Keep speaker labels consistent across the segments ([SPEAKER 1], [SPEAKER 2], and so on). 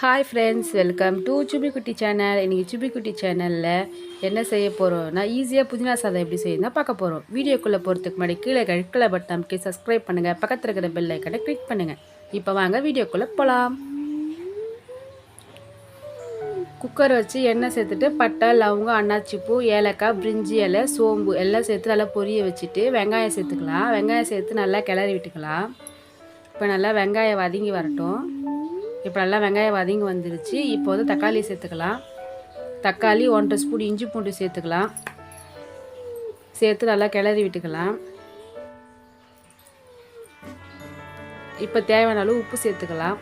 [SPEAKER 1] Hi friends welcome to Subi Kutti channel இன்றைக்கி சுபி குட்டி சேனலில் என்ன செய்ய போகிறோம்னா ஈஸியாக புதினா சாதம் எப்படி செய்யணும் பார்க்க போகிறோம் வீடியோக்குள்ளே போகிறதுக்கு முன்னாடி கீழே கழுக்கலை பட்டன் அமைக்கி சப்ஸ்கிரைப் பண்ணுங்கள் பக்கத்தில் இருக்கிற பெல் ஐக்கனை கிளிக் பண்ணுங்கள் இப்போ வாங்க வீடியோக்குள்ளே போகலாம் குக்கர் வச்சு எண்ணெய் சேர்த்துட்டு பட்டை லவங்கம் அன்னாச்சிப்பூ ஏலக்காய் பிரிஞ்சி இலை சோம்பு எல்லாம் சேர்த்து நல்லா பொரிய வச்சுட்டு வெங்காயம் சேர்த்துக்கலாம். வெங்காயம் சேர்த்து நல்லா கிளறி விட்டுக்கலாம். இப்போ நல்லா வெங்காயம் வதங்கி வரட்டும். இப்போ நல்லா வெங்காயம் வதங்கி வந்துருச்சு. இப்போ வந்து தக்காளி சேர்த்துக்கலாம். தக்காளி ஒன்றரை ஸ்பூன் இஞ்சி பூண்டு சேர்த்துக்கலாம். சேர்த்து நல்லா கிளறி விட்டுக்கலாம். இப்போ தேவையான அளவு உப்பு சேர்த்துக்கலாம்.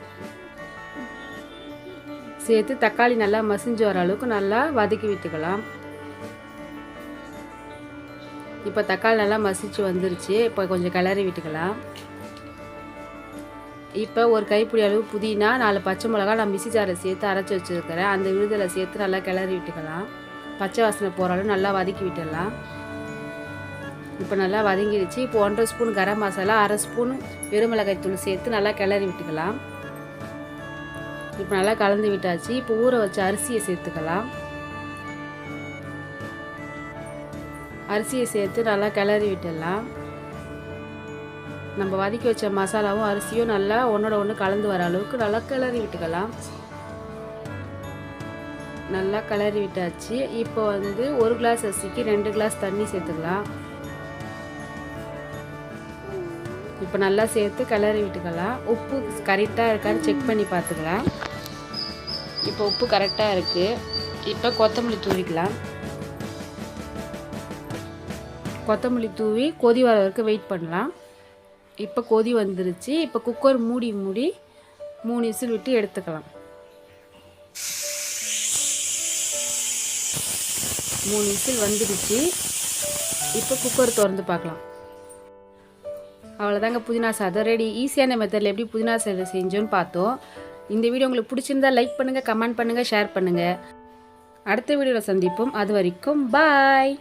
[SPEAKER 1] சேர்த்து தக்காளி நல்லா மசிஞ்சு வர அளவுக்கு நல்லா வதக்கி விட்டுக்கலாம். இப்போ தக்காளி நல்லா மசிச்சு வந்துருச்சு. இப்போ கொஞ்சம் கிளறி விட்டுக்கலாம். இப்போ ஒரு கைப்பிடி அளவு புதினா நாலு பச்சை மிளகா நான் மிக்சி ஜாரில் சேர்த்து அரைச்சி வச்சுருக்கிறேன். அந்த விழுதில் சேர்த்து நல்லா கிளறி விட்டுக்கலாம். பச்சை வாசனை போகிற அளவு நல்லா வதக்கி விட்டுடலாம். இப்போ நல்லா வதங்கிடுச்சு. இப்போ ஒன்றரை ஸ்பூன் கரம் மசாலா அரை ஸ்பூன் வெறுமிளகாய் தூள் சேர்த்து நல்லா கிளறி விட்டுக்கலாம். இப்போ நல்லா கலந்து விட்டாச்சு. இப்போ ஊற வச்ச அரிசியை சேர்த்துக்கலாம். அரிசியை சேர்த்து நல்லா கிளறி விட்டுடலாம். நம்ம வதக்கி வச்ச மசாலாவும் அரிசியும் நல்லா ஒன்றோட ஒன்று கலந்து வர அளவுக்கு நல்லா கிளறி விட்டுக்கலாம். நல்லா கிளறி விட்டாச்சு. இப்போ வந்து ஒரு கிளாஸ் அரிசிக்கு ரெண்டு கிளாஸ் தண்ணி சேர்த்துக்கலாம். இப்போ நல்லா சேர்த்து கிளறி விட்டுக்கலாம். உப்பு கரெக்டாக இருக்கான்னு செக் பண்ணி பார்த்துக்கலாம். இப்போ உப்பு கரெக்டாக இருக்குது இப்போ கொத்தமல்லி தூவிக்கலாம். கொத்தமல்லி தூவி கொதி வர வரைக்கும் வெயிட் பண்ணலாம். இப்போ கொதி வந்துருச்சு. இப்போ குக்கர் மூடி மூடி மூணு விசில் விட்டு எடுத்துக்கலாம். மூணு விசில் வந்துடுச்சு இப்போ குக்கர் திறந்து பார்க்கலாம். அவ்வளோதாங்க புதினா சாதம். ரெடி ஈஸியான மெத்தடில் எப்படி புதினா சாதம் செஞ்சோன்னு பார்த்தோம். இந்த வீடியோ உங்களுக்கு பிடிச்சிருந்தா லைக் பண்ணுங்கள் கமெண்ட் பண்ணுங்கள் ஷேர் பண்ணுங்கள் அடுத்த வீடியோவில் சந்திப்போம். அது வரைக்கும் பாய்